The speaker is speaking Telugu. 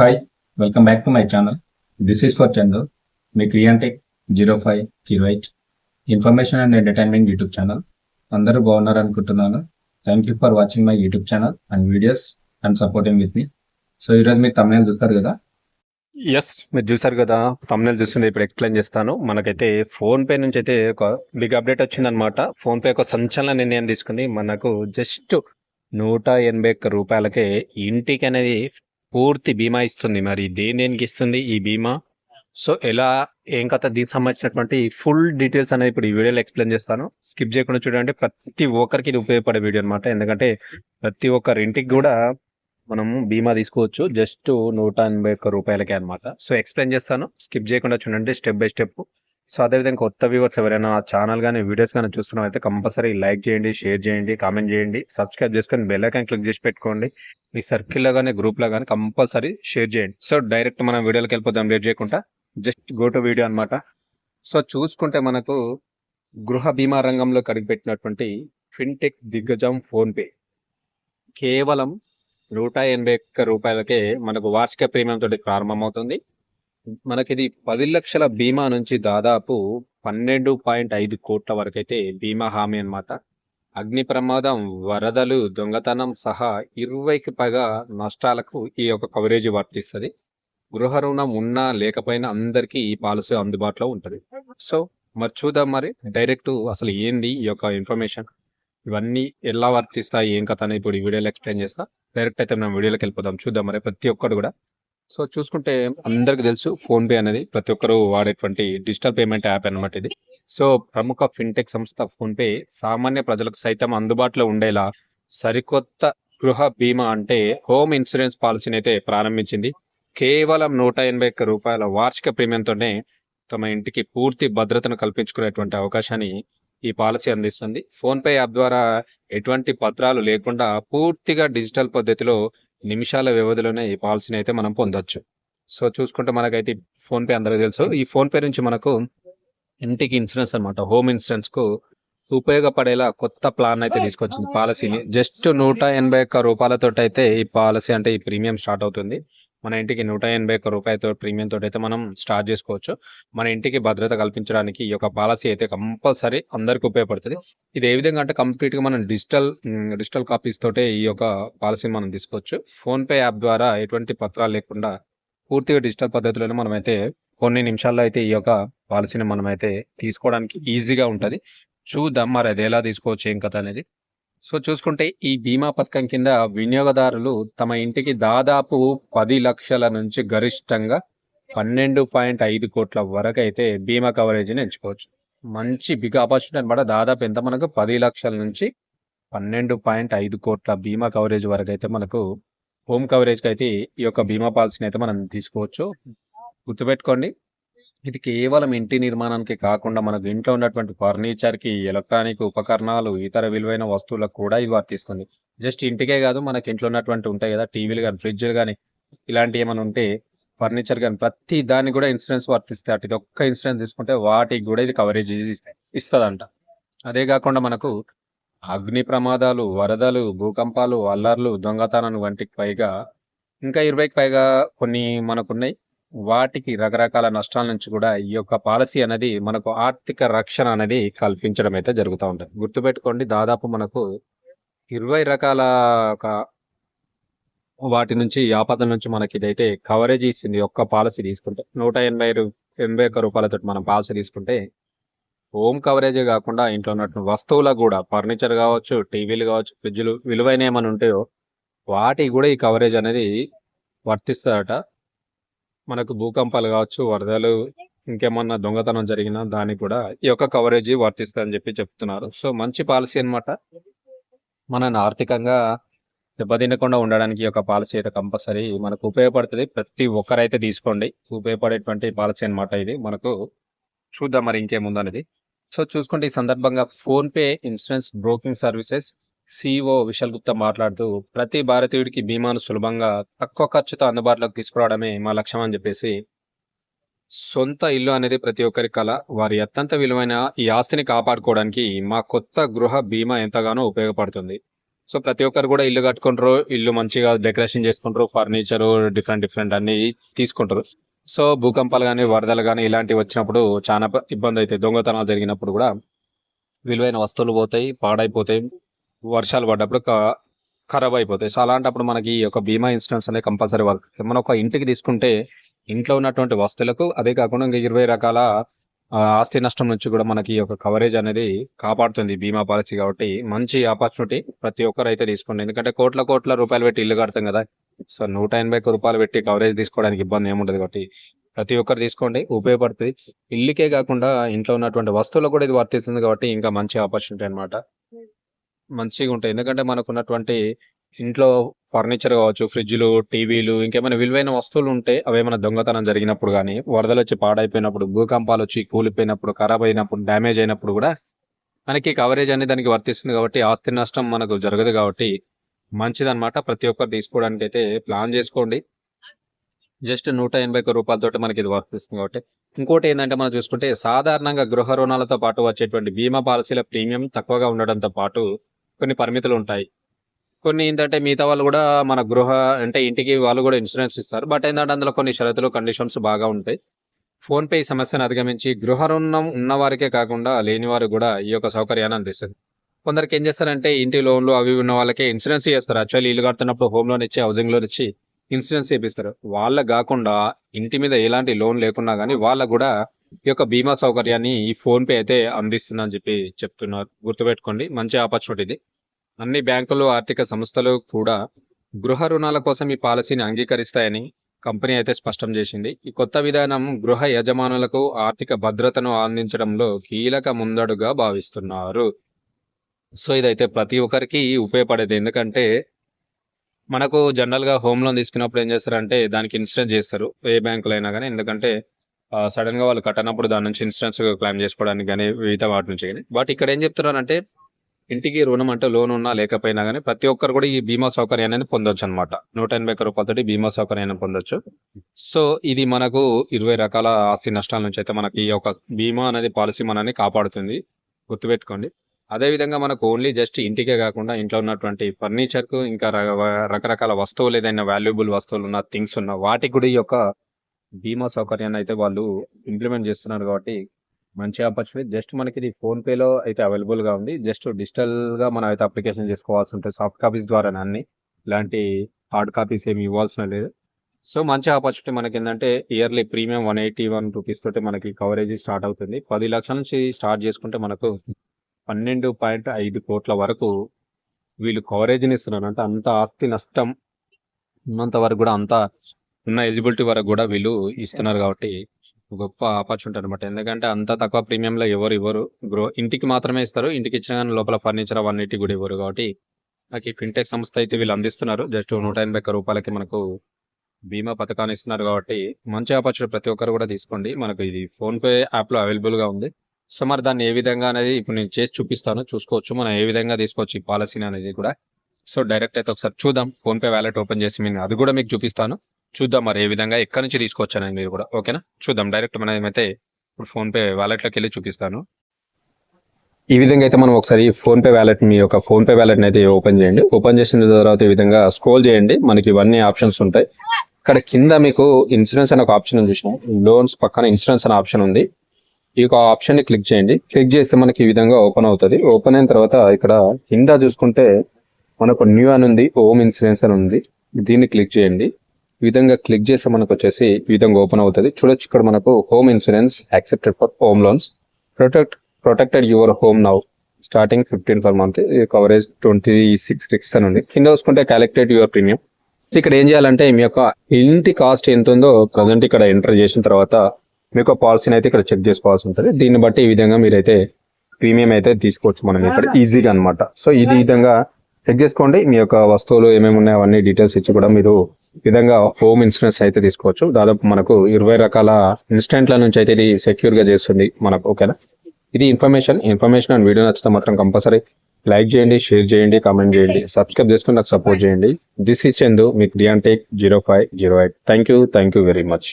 Hi welcome back to my channel this is for Chandu me క్రియాంటిక్ zero five zero eight information and entertainment YouTube channel అందరూ బాగున్నారు అనుకుంటున్నాను. Thank you for watching my YouTube channel and videos and supporting with me so ఈరోజు మీరు తమిళ చూస్తారు కదా? ఎస్ మీరు చూసారు కదా తమిళ చూస్తుంది ఇప్పుడు ఎక్స్ప్లెయిన్ చేస్తాను. మనకైతే ఫోన్పే నుంచి అయితే ఒక బిగ్ అప్డేట్ వచ్చిందనమాట ఫోన్పే ఒక సంచలన నిర్ణయం తీసుకుంది. మనకు జస్ట్ నూట ఎనభై ఒక్క రూపాయలకే ఇంటికి అనేది పూర్తి బీమా ఇస్తుంది. మరి దేని దేనికి ఇస్తుంది ఈ బీమా? సో ఎలా ఏం కథ? దీనికి సంబంధించినటువంటి ఫుల్ డీటెయిల్స్ అనేది ఇప్పుడు ఈ వీడియోలో ఎక్స్ప్లెయిన్ చేస్తాను. స్కిప్ చేయకుండా చూడండి. ప్రతి ఒక్కరికి ఇది ఉపయోగపడే వీడియో అనమాట ఎందుకంటే ప్రతి ఒక్కరి ఇంటికి కూడా మనము బీమా తీసుకోవచ్చు. జస్ట్ నూట ఎనభై ఒక్క రూపాయలకే అనమాట సో ఎక్స్ప్లెయిన్ చేస్తాను. స్కిప్ చేయకుండా చూడండి. Step by step. సో అదేవిధంగా కొత్త వ్యూవర్స్ ఎవరైనా ఛానల్ కానీ వీడియోస్ కానీ చూస్తున్నాం అయితే కంపల్సరీ లైక్ చేయండి షేర్ చేయండి కామెంట్ చేయండి సబ్స్క్రైబ్ చేసుకొని బెల్ ఐకాన్ క్లిక్ చేసి పెట్టుకోండి. మీ సర్కిల్లో కానీ గ్రూప్లో కానీ కంపల్సరీ షేర్ చేయండి. సో డైరెక్ట్ మనం వీడియోలోకి వెళ్ళిపోతాం లేట్ చేయకుండా. జస్ట్ గో టు వీడియో అనమాట సో చూసుకుంటే మనకు గృహ బీమా రంగంలో కడిగిపెట్టినటువంటి ఫిన్టెక్ దిగ్గజం ఫోన్పే. కేవలం నూట ఎనభై ఒక్క రూపాయలకే మనకు వార్షిక ప్రీమియం తోటి ప్రారంభమవుతుంది. మనకి ఇది పది లక్షల బీమా నుంచి దాదాపు పన్నెండు పాయింట్ ఐదు కోట్ల వరకు అయితే బీమా హామీ అన్నమాట. అగ్ని ప్రమాదం వరదలు దొంగతనం సహా ఇరవైకి పైగా నష్టాలకు ఈ యొక్క కవరేజ్ వర్తిస్తుంది. గృహ రుణం ఉన్నా లేకపోయినా అందరికీ ఈ పాలసీ అందుబాటులో ఉంటుంది. సో మరి చూద్దాం మరి డైరెక్ట్ అసలు ఏంది ఈ యొక్క ఇన్ఫర్మేషన్? ఇవన్నీ ఎలా వర్తిస్తాయి? ఏం కథ అని ఇప్పుడు ఈ వీడియోలో ఎక్స్ప్లెయిన్ చేస్తా. డైరెక్ట్ అయితే మనం వీడియోలోకి వెళ్ళిపోదాం. చూద్దాం మరి ప్రతి ఒక్కరు కూడా. సో చూసుకుంటే అందరికి తెలుసు ఫోన్ పే అనేది ప్రతి ఒక్కరు వాడేటువంటి డిజిటల్ పేమెంట్ యాప్ అనమాట ఇది. సో ప్రముఖ ఫిన్టెక్ సంస్థ ఫోన్ పే సామాన్య ప్రజలకు సైతం అందుబాటులో ఉండేలా సరికొత్త గృహ బీమా అంటే హోమ్ ఇన్సూరెన్స్ పాలసీని అయితే ప్రారంభించింది. కేవలం నూట ఎనభై ఒక్క రూపాయల వార్షిక ప్రీమియంతోనే తమ ఇంటికి పూర్తి భద్రతను కల్పించుకునేటువంటి అవకాశాన్ని ఈ పాలసీ అందిస్తుంది. ఫోన్ పే యాప్ ద్వారా ఎటువంటి పత్రాలు లేకుండా పూర్తిగా డిజిటల్ పద్ధతిలో నిమిషాల వ్యవధిలోనే ఈ పాలసీని అయితే మనం పొందొచ్చు. సో చూసుకుంటే మనకైతే ఫోన్పే అందరికీ తెలుసు. ఈ ఫోన్పే నుంచి మనకు ఇంటికి ఇన్సూరెన్స్ అన్నమాట హోమ్ ఇన్సూరెన్స్కు ఉపయోగపడేలా కొత్త ప్లాన్ అయితే తీసుకొచ్చింది పాలసీని. జస్ట్ నూట ఎనభై ఒక్క రూపాయలతో అయితే ఈ పాలసీ అంటే ఈ ప్రీమియం స్టార్ట్ అవుతుంది. మన ఇంటికి నూట ఎనభై ఒక్క రూపాయలతో ప్రీమియం అయితే మనం స్టార్ట్ చేసుకోవచ్చు. మన ఇంటికి భద్రత కల్పించడానికి ఈ యొక్క పాలసీ అయితే కంపల్సరీ అందరికి ఉపయోగపడుతుంది. ఇది ఏ విధంగా అంటే కంప్లీట్గా మనం డిజిటల్ డిజిటల్ కాపీస్ తోటే ఈ యొక్క పాలసీని మనం తీసుకోవచ్చు. ఫోన్పే యాప్ ద్వారా ఎటువంటి పత్రాలు లేకుండా పూర్తిగా డిజిటల్ పద్ధతిలోనే మనమైతే కొన్ని నిమిషాల్లో అయితే ఈ యొక్క పాలసీని మనమైతే తీసుకోవడానికి ఈజీగా ఉంటుంది. చూద్దాం మరి అది ఎలా తీసుకోవచ్చు ఏం కథ అనేది. సో చూసుకుంటే ఈ బీమా పథకం కింద వినియోగదారులు తమ ఇంటికి దాదాపు పది లక్షల నుంచి గరిష్టంగా పన్నెండు పాయింట్ ఐదు కోట్ల వరకు అయితే బీమా కవరేజీని ఎంచుకోవచ్చు. మంచి బిగ్ ఆపర్చునిటీ అనమాట దాదాపు ఎంత మనకు? పది లక్షల నుంచి పన్నెండు పాయింట్ ఐదు కోట్ల బీమా కవరేజ్ వరకు అయితే మనకు హోమ్ కవరేజ్కి అయితే ఈ యొక్క బీమా పాలసీని అయితే మనం తీసుకోవచ్చు. గుర్తుపెట్టుకోండి. ఇది కేవలం ఇంటి నిర్మాణానికి కాకుండా మనకు ఇంట్లో ఉన్నటువంటి ఫర్నిచర్కి ఎలక్ట్రానిక్ ఉపకరణాలు ఇతర విలువైన వస్తువులకు కూడా ఇది వర్తిస్తుంది. జస్ట్ ఇంటికే కాదు మనకి ఇంట్లో ఉన్నటువంటి ఉంటాయి కదా టీవీలు కానీ ఫ్రిడ్జ్లు కానీ ఇలాంటివి ఏమైనా ఉంటే ఫర్నిచర్ కానీ ప్రతి దానికి కూడా ఇన్సూరెన్స్ వర్తిస్తాయి. అటు ఇది ఒక్క ఇన్సూరెన్స్ తీసుకుంటే వాటికి కూడా ఇది కవరేజ్ ఇస్తుందంట. అదే కాకుండా మనకు అగ్ని ప్రమాదాలు వరదలు భూకంపాలు అల్లర్లు దొంగతనాలు వంటికి పైగా ఇంకా ఇరవైకి పైగా కొన్ని మనకున్నాయి. వాటికి రకరకాల నష్టాల నుంచి కూడా ఈ యొక్క పాలసీ అనేది మనకు ఆర్థిక రక్షణ అనేది కల్పించడం అయితే జరుగుతూ ఉంటుంది. గుర్తుపెట్టుకోండి దాదాపు మనకు ఇరవై రకాల ఒక వాటి నుంచి ఆపద నుంచి మనకి ఇదైతే కవరేజ్ ఇస్తుంది ఒక్క పాలసీ తీసుకుంటే. నూట ఎనభై ఎనభై ఒక్క రూపాయలతో మనం పాలసీ తీసుకుంటే హోమ్ కవరేజే కాకుండా ఇంట్లో ఉన్నటువంటి వస్తువులకు కూడా ఫర్నిచర్ కావచ్చు టీవీలు కావచ్చు ఫ్రిడ్జ్లు విలువైన ఏమైనా ఉంటాయో వాటికి కూడా ఈ కవరేజ్ అనేది వర్తిస్తుందట. మనకు భూకంపాలు కావచ్చు వరదలు ఇంకేమన్నా దొంగతనం జరిగినా దానికి కూడా ఈ యొక్క కవరేజ్ వర్తిస్తుందని చెప్పి చెప్తున్నారు. సో మంచి పాలసీ అన్నమాట. మనని ఆర్థికంగా దెబ్బతినకుండా ఉండడానికి ఒక పాలసీ అయితే కంపల్సరీ మనకు ఉపయోగపడుతుంది ప్రతి ఒక్కరైతే తీసుకోండి. ఉపయోగపడేటువంటి పాలసీ అనమాట ఇది. మనకు చూద్దాం మరి ఇంకేముందనేది. సో చూసుకుంటే ఈ సందర్భంగా PhonePe insurance broking services CEO Vishal Gupta మాట్లాడుతూ ప్రతి భారతీయుడికి బీమాను సులభంగా తక్కువ ఖర్చుతో అందుబాటులోకి తీసుకురావడమే మా లక్ష్యం అని చెప్పేసి సొంత ఇల్లు అనేది ప్రతి ఒక్కరి కళ వారి అత్యంత విలువైన ఈ ఆస్తిని కాపాడుకోవడానికి మా కొత్త గృహ బీమా ఎంతగానో ఉపయోగపడుతుంది. సో ప్రతి ఒక్కరు కూడా ఇల్లు కట్టుకుంటారు. ఇల్లు మంచిగా డెకరేషన్ చేసుకుంటారు. ఫర్నిచరు డిఫరెంట్ డిఫరెంట్ అన్ని తీసుకుంటారు. సో భూకంపాలు కానీ వరదలు కానీ ఇలాంటివి వచ్చినప్పుడు చాలా ఇబ్బంది అవుతాయి. దొంగతనాలు జరిగినప్పుడు కూడా విలువైన వస్తువులు పోతాయి పాడైపోతాయి. వర్షాలు పడ్డప్పుడు ఖరాబ్ అయిపోతాయి. సో అలాంటప్పుడు మనకి ఈ యొక్క బీమా ఇన్సూరెన్స్ అనేది కంపల్సరీ వర్క్ మనం ఒక ఇంటికి తీసుకుంటే ఇంట్లో ఉన్నటువంటి వస్తువులకు అదే కాకుండా ఇంకా ఇరవై రకాల ఆస్తి నష్టం నుంచి కూడా మనకి ఈ యొక్క కవరేజ్ అనేది కాపాడుతుంది బీమా పాలసీ కాబట్టి. మంచి ఆపర్చునిటీ ప్రతి ఒక్కరు అయితే తీసుకోండి. ఎందుకంటే కోట్ల కోట్ల రూపాయలు పెట్టి ఇల్లు కడతాం కదా. సో నూట ఎనభై రూపాయలు పెట్టి కవరేజ్ తీసుకోవడానికి ఇబ్బంది ఏముండదు కాబట్టి ప్రతి ఒక్కరు తీసుకోండి. ఉపయోగపడుతుంది. ఇల్లుకే కాకుండా ఇంట్లో ఉన్నటువంటి వస్తువులకు కూడా ఇది వర్తిస్తుంది కాబట్టి ఇంకా మంచి ఆపర్చునిటీ అనమాట మంచిగా ఉంటాయి. ఎందుకంటే మనకు ఉన్నటువంటి ఇంట్లో ఫర్నిచర్ కావచ్చు ఫ్రిడ్జ్లు టీవీలు ఇంకేమైనా విలువైన వస్తువులు ఉంటే అవేమైనా దొంగతనం జరిగినప్పుడు కానీ వరదలు వచ్చి పాడైపోయినప్పుడు భూకంపాలు వచ్చి కూలిపోయినప్పుడు ఖరాబ్ అయినప్పుడు డ్యామేజ్ అయినప్పుడు కూడా మనకి కవరేజ్ అనేది దానికి వర్తిస్తుంది కాబట్టి ఆస్తి నష్టం మనకు జరగదు కాబట్టి మంచిదన్నమాట. ప్రతి ఒక్కరు తీసుకోవడానికి అయితే ప్లాన్ చేసుకోండి. జస్ట్ నూట ఎనభై ఒక్క రూపాయలతో మనకి ఇది వర్తిస్తుంది కాబట్టి. ఇంకోటి ఏంటంటే మనం చూసుకుంటే సాధారణంగా గృహ రుణాలతో పాటు వచ్చేటువంటి బీమా పాలసీల ప్రీమియం తక్కువగా ఉండడంతో పాటు కొన్ని పరిమితులు ఉంటాయి. కొన్ని ఏంటంటే మిగతా వాళ్ళు కూడా మన గృహ అంటే ఇంటికి వాళ్ళు కూడా ఇన్సూరెన్స్ ఇస్తారు. బట్ ఏంటంటే అందులో కొన్ని షరతులు కండిషన్స్ బాగా ఉంటాయి. ఫోన్పే ఈ సమస్యను అధిగమించి గృహ రుణం ఉన్నవారికే కాకుండా లేని వారు కూడా ఈ యొక్క సౌకర్యాన్ని అందిస్తుంది. కొందరికి ఏం చేస్తారంటే ఇంటి లోన్లు అవి ఉన్న వాళ్ళకే ఇన్సూరెన్స్ చేస్తారు. యాక్చువల్లీ ఇల్లు కడుతున్నప్పుడు హోమ్ లోన్ ఇచ్చి హౌసింగ్ లోన్ ఇచ్చి ఇన్సూరెన్స్ చేపిస్తారు. వాళ్ళ కాకుండా ఇంటి మీద ఎలాంటి లోన్ లేకున్నా కానీ వాళ్ళకు కూడా ఈ యొక్క బీమా సౌకర్యాన్ని ఈ ఫోన్ పే అయితే అందిస్తుందని చెప్పి చెప్తున్నారు. గుర్తుపెట్టుకోండి మంచి ఆపర్చునిటీ ఇది. అన్ని బ్యాంకులు ఆర్థిక సంస్థలు కూడా గృహ రుణాల కోసం ఈ పాలసీని అంగీకరిస్తాయని కంపెనీ అయితే స్పష్టం చేసింది. ఈ కొత్త విధానం గృహ యజమానులకు ఆర్థిక భద్రతను అందించడంలో కీలక ముందడుగా భావిస్తున్నారు. సో ఇదైతే ప్రతి ఒక్కరికి ఉపయోగపడేది. ఎందుకంటే మనకు జనరల్గా హోమ్ లోన్ తీసుకున్నప్పుడు ఏం చేస్తారంటే దానికి ఇన్సూరెన్స్ చేస్తారు ఏ బ్యాంకులైనా అయినా కానీ ఎందుకంటే సడన్గా వాళ్ళు కట్టనప్పుడు దాని నుంచి ఇన్సూరెన్స్ క్లెయిమ్ చేసుకోవడానికి కానీ మిగతా వాటి నుంచి కానీ. బట్ ఇక్కడ ఏం చెప్తున్నారంటే ఇంటికి రుణం అంటే లోన్ ఉన్నా లేకపోయినా కానీ ప్రతి ఒక్కరు కూడా ఈ బీమా సౌకర్యాన్ని పొందొచ్చు అనమాట నూట ఎనభై ఒక్క రూపాయలతోటి బీమా సౌకర్యాన్ని పొందొచ్చు. సో ఇది మనకు ఇరవై రకాల ఆస్తి నష్టాల నుంచి అయితే మనకి ఈ యొక్క బీమా అనేది పాలసీ మనల్ని కాపాడుతుంది. గుర్తుపెట్టుకోండి. అదే విధంగా మనకు ఓన్లీ జస్ట్ ఇంటికే కాకుండా ఇంట్లో ఉన్నటువంటి ఫర్నిచర్కు ఇంకా రకరకాల వస్తువులు ఏదైనా వాల్యుబుల్ వస్తువులు ఉన్న థింగ్స్ ఉన్న వాటికి కూడా ఈ యొక్క బీమా సౌకర్యాన్ని అయితే వాళ్ళు ఇంప్లిమెంట్ చేస్తున్నారు కాబట్టి మంచి ఆపర్చునిటీ జస్ట్ మనకి ఇది ఫోన్పేలో అయితే అవైలబుల్గా ఉంది. జస్ట్ డిజిటల్గా మనం అయితే అప్లికేషన్ చేసుకోవాల్సి ఉంటుంది సాఫ్ట్ కాపీస్ ద్వారా అన్ని ఇలాంటి హార్డ్ కాపీస్ ఏమి ఇవ్వాల్సిన లేదు. సో మంచి ఆపర్చునిటీ మనకి ఏంటంటే yearly premium one eighty one rupees తోటి మనకి కవరేజ్ స్టార్ట్ అవుతుంది. పది లక్షల నుంచి స్టార్ట్ చేసుకుంటే మనకు పన్నెండు పాయింట్ ఐదు కోట్ల వరకు వీళ్ళు కవరేజ్ని ఇస్తున్నారు. అంటే అంత ఆస్తి నష్టం ఉన్నంత వరకు కూడా అంత ఉన్న ఎలిజిబిలిటీ వరకు కూడా వీళ్ళు ఇస్తున్నారు కాబట్టి గొప్ప ఆపర్చునిటీ అనమాట ఎందుకంటే అంత తక్కువ ప్రీమియంలో ఎవరు ఇవ్వరు. గ్రో ఇంటికి మాత్రమే ఇస్తారు. ఇంటికి ఇచ్చిన కానీ లోపల ఫర్నిచర్ అవన్నిటి కూడా ఇవ్వరు కాబట్టి నాకు ఈ ఫిన్టెక్ సంస్థ అయితే వీళ్ళు అందిస్తున్నారు. జస్ట్ నూట ఎనభై ఒక్క రూపాయలకి మనకు బీమా పథకాన్ని ఇస్తున్నారు కాబట్టి మంచి ఆపర్చునిటీ ప్రతి ఒక్కరు కూడా తీసుకోండి. మనకు ఇది ఫోన్ పే యాప్లో అవైలబుల్గా ఉంది. సో మరి దాన్ని ఏ విధంగా అనేది ఇప్పుడు నేను చేసి చూపిస్తాను. చూసుకోవచ్చు. మనం ఏ విధంగా తీసుకోవచ్చు ఈ పాలసీని అనేది కూడా. సో డైరెక్ట్ అయితే ఒకసారి చూద్దాం. ఫోన్ పే వ్యాలెట్ ఓపెన్ చేసి నేను అది కూడా మీకు చూపిస్తాను. చూద్దాం మరి ఏ విధంగా ఎక్కడి నుంచి తీసుకోవచ్చు మీరు కూడా. ఓకేనా? చూద్దాం. డైరెక్ట్ మనం ఏమైతే ఇప్పుడు ఫోన్ పే వెళ్ళి చూపిస్తాను. ఈ విధంగా అయితే మనం ఒకసారి ఫోన్ పే వ్యాలెట్ మీ యొక్క ఫోన్ పే అయితే ఓపెన్ చేయండి. ఓపెన్ చేసిన తర్వాత ఈ విధంగా స్క్రోల్ చేయండి. మనకి ఇవన్నీ ఆప్షన్స్ ఉంటాయి. ఇక్కడ కింద మీకు ఇన్సూరెన్స్ అనే ఒక ఆప్షన్ ఉంది చూసిన. లోన్స్ పక్కన ఇన్సూరెన్స్ అనే ఆప్షన్ ఉంది. ఈ యొక్క ఆప్షన్ని క్లిక్ చేయండి. క్లిక్ చేస్తే మనకి ఈ విధంగా ఓపెన్ అవుతుంది. ఓపెన్ అయిన తర్వాత ఇక్కడ కింద చూసుకుంటే మనకు న్యూ అని ఉంది. హోమ్ ఇన్సూరెన్స్ అని ఉంది. దీన్ని క్లిక్ చేయండి. ఈ విధంగా క్లిక్ చేస్తే మనకు వచ్చేసి ఈ విధంగా ఓపెన్ అవుతుంది. చూడొచ్చు ఇక్కడ మనకు home insurance accepted for home loans protect protected your home now starting fifteen per month coverage twenty six six అని ఉంది. కింద చూసుకుంటే క్యాలిక్యులేట్ యువర్ ప్రీమియం ఇక్కడ ఏం చేయాలంటే మీ యొక్క ఇంటి కాస్ట్ ఎంత ఉందో ప్రజెంట్ ఇక్కడ ఎంటర్ చేసిన తర్వాత మీ యొక్క పాలసీని అయితే ఇక్కడ చెక్ చేసుకోవాల్సి ఉంటుంది. దీన్ని బట్టి ఈ విధంగా మీరైతే ప్రీమియం అయితే తీసుకోవచ్చు మనం ఇక్కడ ఈజీగా అన్నమాట. సో ఇది విధంగా చెక్ చేసుకోండి. మీ యొక్క వస్తువులు ఏమేమి ఉన్నాయో అవన్నీ డీటెయిల్స్ ఇచ్చి కూడా మీరు విధంగా హోమ్ ఇన్సూరెన్స్ అయితే తీసుకోవచ్చు. దాదాపు మనకు ఇరవై రకాల ఇన్స్టెంట్ల నుంచి అయితే ఇది సెక్యూర్గా చేస్తుంది మనకు ఓకేనా? ఇది ఇన్ఫర్మేషన్. ఇన్ఫర్మేషన్ అండ్ వీడియో నచ్చితే మాత్రం కంపల్సరీ లైక్ చేయండి షేర్ చేయండి కామెంట్ చేయండి సబ్స్క్రైబ్ చేసుకుని నాకు సపోర్ట్ చేయండి. దిస్ ఇస్ చందు మీకు Diyan tech zero five zero eight. Thank you thank you very much.